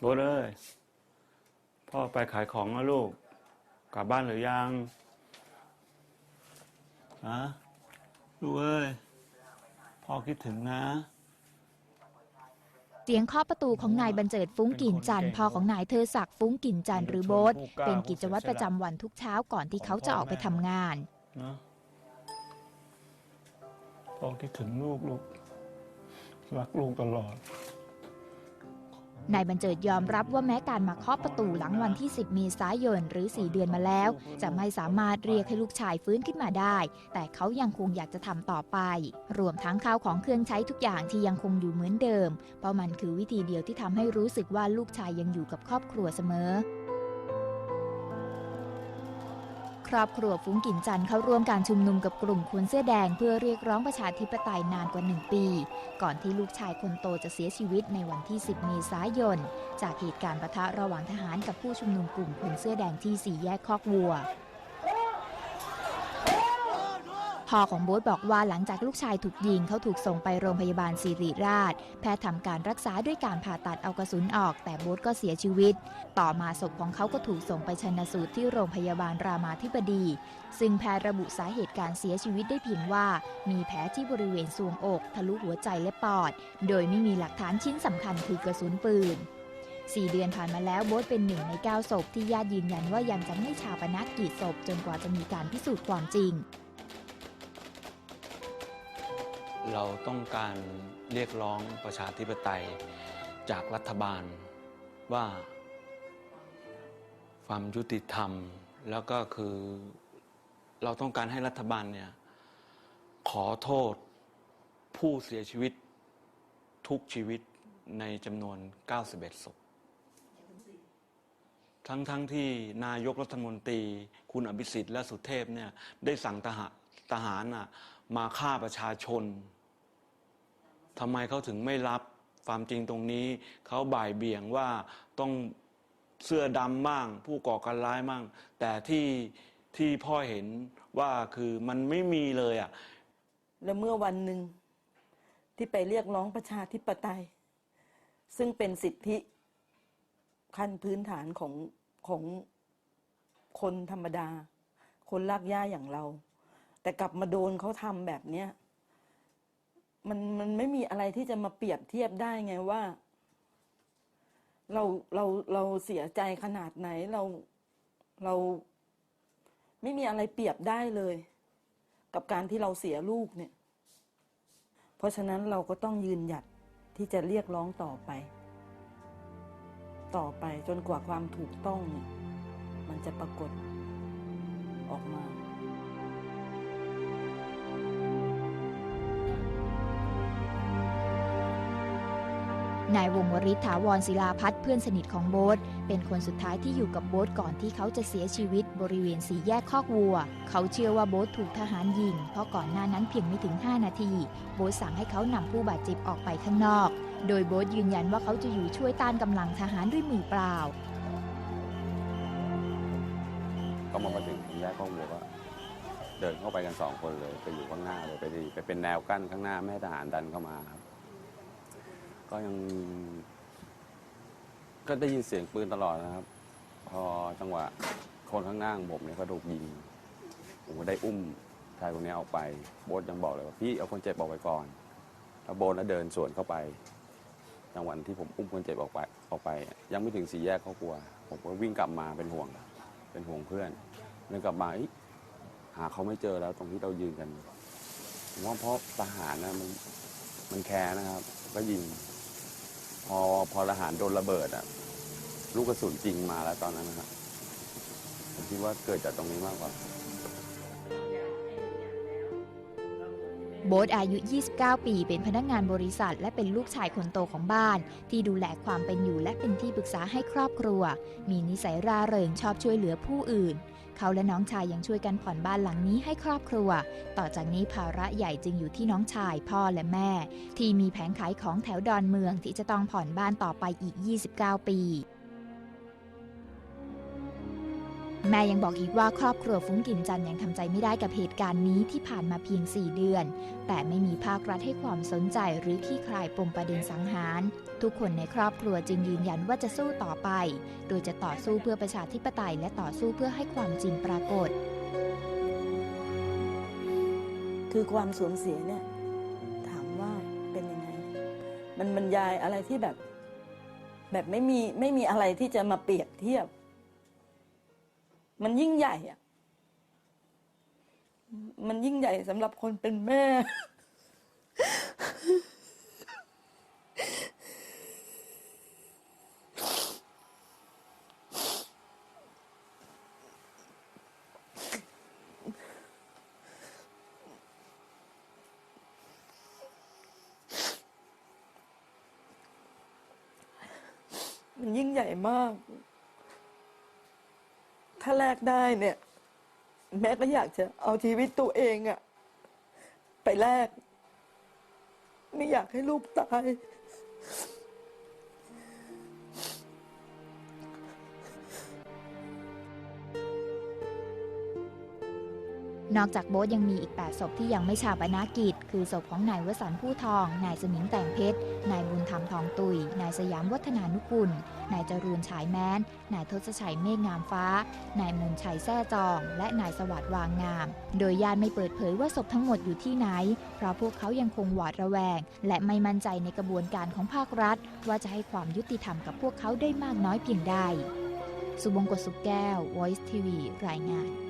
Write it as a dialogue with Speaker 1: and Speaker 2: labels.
Speaker 1: โบทเอ้ยพ่อไปขายของนะลูก กลับบ้านหรือยังฮะลูกเอ้ย พ่อคิดถึงนะ
Speaker 2: เสียงเคาะประตูของนายบรรเจิดฟุ้งกลิ่นจันทร์พ่อของนายเทอศักดิ์ฟุ้งกลิ่นจันทร์หรือโบ๊ทเป็นกิจวัตรประจำวันทุกเช้าก่อนที่เขาจะออกไปทำงาน
Speaker 1: นะพ่อคิดถึงลูกลูก รักลูกตลอด
Speaker 2: นายบรรเจิดยอมรับว่าแม้การมาเคาะประตูหลังวันที่ 10เมษายนหรือ 4 เดือนมาแล้ว จะไม่สามารถเรียกให้ลูกชายฟื้นขึ้นมาได้ แต่เขายังคงอยากจะทำต่อไป รวมทั้งข้าวของเครื่องใช้ทุกอย่างที่ยังคงอยู่เหมือนเดิม เพราะมันคือวิธีเดียวที่ทำให้รู้สึกว่าลูกชายยังอยู่กับครอบครัวเสมอ ครอบครัวฟุ้งกิ่นจันทร์เข้าร่วมการชุมนุมกับกลุ่มคนเสื้อแดงเพื่อเรียกร้องประชาธิปไตยนานกว่า 1 ปี ก่อนที่ลูกชายคนโตจะเสียชีวิตในวันที่ 10 เมษายน จากเหตุการณ์ปะทะระหว่างทหารกับผู้ชุมนุมกลุ่มคนเสื้อแดงที่สี่แยกคอกวัว พ่อของโบ๊ทบอกว่าหลังจากลูกชายถูกยิงเขาถูกส่งไปโรงพยาบาลศิริราช แพทย์ทำการรักษาด้วยการผ่าตัดเอากระสุนออก แต่โบ๊ทก็เสียชีวิต ต่อมาศพของเขาก็ถูกส่งไปชันสูตรที่โรงพยาบาลรามาธิบดี ซึ่งแพทย์ระบุสาเหตุการเสียชีวิตได้เพียงว่า มีแผลที่บริเวณซวงอก ทะลุหัวใจและปอด โดยไม่มีหลักฐานชิ้นสำคัญคือกระสุนปืนสี่เดือนผ่านมาแล้วโบ๊ทเป็นหนึ่งใน9ศพที่ญาติยืนยันว่ายังจะไม่ชาปนกิจศพจนกว่าจะมีการพิสูจน์ความจริง
Speaker 1: เราต้องการเรียกร้องประชาธิปไตยจากรัฐบาลว่า ความยุติธรรมแล้วก็คือเราต้องการให้รัฐบาลเนี่ยขอโทษผู้เสียชีวิตทุกชีวิตในจำนวน 91 ศพ ทั้งทั้งที่นายกรัฐมนตรี คุณอภิสิทธิ์และสุเทพเนี่ยได้สั่งทหารทหารมาฆ่าประชาชน ทำไมเขาถึงไม่รับความจริงตรงนี้ เขาบ่ายเบี่ยงว่าต้องเสื้อดำบ้าง ผู้ก่อการร้ายบ้างแต่ที่ที่พ่อเห็นว่าคือมันไม่มีเลยอะ
Speaker 3: แล้วเมื่อวันหนึ่งที่ไปเรียกร้องประชาธิปไตย ซึ่งเป็นสิทธิขั้นพื้นฐานของของคนธรรมดา คนลากย่าอย่างเรา แต่กลับมาโดนเขาทำแบบเนี้ย มันมันไม่มีอะไรที่จะมาเปรียบเทียบได้ไงว่า เราเราเราเสียใจขนาดไหนเราเรา ไม่มีอะไรเปรียบได้เลย กับการที่เราเสียลูกเนี่ย เพราะฉะนั้นเราก็ต้องยืนหยัดที่จะเรียกร้องต่อไป ต่อไปจนกว่าความถูกต้องเนี่ย มันจะปรากฏออกมา
Speaker 2: นายวงวริศถาวรศิลาพัฒน์เพื่อนสนิทของโบ๊ทเป็นคนสุดท้ายที่อยู่กับโบ๊ทก่อนที่เขาจะเสียชีวิตบริเวณสี่แยกคอกวัว เขาเชื่อว่าโบ๊ทถูกทหารยิง เพราะก่อนหน้านั้นเพียงไม่ถึง 5 นาที โบ๊ทสั่งให้เขานำผู้บาดเจ็บออกไปข้างนอก โดยโบ๊ทยืนยันว่าเขาจะอยู่ช่วยต้านกำลังทหารด้วยมือเปล่า
Speaker 4: ก็มามาถึงแยกข้องวัวก็เดินเข้าไปกันสองคนเลยไปอยู่ข้างหน้าเลยไปดีไปเป็นแนวกั้นข้างหน้าไม่ให้ทหารดันเข้ามาครับ ก็ยัง ก็ได้ยินเสียงปืนตลอดนะครับ พอจังหวะคนข้างหน้าของผมเนี่ยก็ถูกยิงผมก็ได้อุ้มชายคนนี้ออกไป โบ๊ทยังบอกเลยว่าพี่เอาคนเจ็บออกไปก่อน แล้วโบ๊ทแล้วเดินสวนเข้าไป จังหวะที่ผมอุ้มคนเจ็บออกไปออกไป ยังไม่ถึงสี่แยกเขากลัว ผมก็วิ่งกลับมาเป็นห่วง เป็นห่วงเพื่อนเดินกลับมาหาเขาไม่เจอแล้วตรงที่เรายืนกันผมว่าเพราะทหารนะมันมันแคร์นะครับ ก็ยิง พอพอทหารโดนระเบิดอะลูกกระสุนจริงมาแล้วตอนนั้นนะครับผมคิดว่าเกิดจากตรงนี้มากกว่า
Speaker 2: โบ๊ทอายุ 29 ปี เป็นพนักงานบริษัท และเป็นลูกชายคนโตของบ้าน ที่ดูแลความเป็นอยู่และเป็นที่ปรึกษาให้ครอบครัว มีนิสัยร่าเริงชอบช่วยเหลือผู้อื่น เขาและน้องชายยังช่วยกันผ่อนบ้านหลังนี้ให้ครอบครัว ต่อจากนี้ภาระใหญ่จึงอยู่ที่น้องชายพ่อและแม่ ที่มีแผงขายของแถวดอนเมืองที่จะต้องผ่อนบ้านต่อไปอีก 29 ปี แม่ยังบอกอีกว่าครอบครัวฟุ้งกินจันยังทำใจไม่ได้กับเหตุการณ์นี้ที่ผ่านมาเพียง 4 เดือน แต่ไม่มีภาครัฐให้ความสนใจหรือขี้คลายปมประเด็นสังหาร ทุกคนในครอบครัวจึงยืนยันว่าจะสู้ต่อไป โดยจะต่อสู้เพื่อประชาธิปไตยและต่อสู้เพื่อให้ความจริงปรากฏ
Speaker 3: คือความสูญเสียเนี่ยถามว่าเป็นยังไง มันบรรยายอะไรที่แบบ แบบไม่มีไม่มีอะไรที่จะมาเปรียบเทียบ มันยิ่งใหญ่อะมันยิ่งใหญ่สำหรับคนเป็นแม่ มันยิ่งใหญ่มาก ถ้าแลกได้เนี่ย แม่ก็อยากจะเอาชีวิตตัวเองอะไปแลกไม่อยากให้ลูกตาย
Speaker 2: นอกจากโบ๊ทยังมีอีก 8 ศพที่ยังไม่ชาปนากิจ คือศพของนายวสันต์ผู้ทอง นายสมิงแต่งเพชร นายบุญธรรมทองตุย นายสยามวัฒนานุกุล นายจรูนฉายแม้น นายทศชัยเมฆงามฟ้า นายมนชัยแซ่จอง และนายสวัสดิ์วางงาม โดยญาติไม่เปิดเผยว่าศพทั้งหมดอยู่ที่ไหน เพราะพวกเขายังคงหวาดระแวง และไม่มั่นใจในกระบวนการของภาครัฐ ว่าจะให้ความยุติธรรมกับพวกเขาได้มากน้อยเพียงใด สุบงกตสุขแก้ว Voice TV รายงาน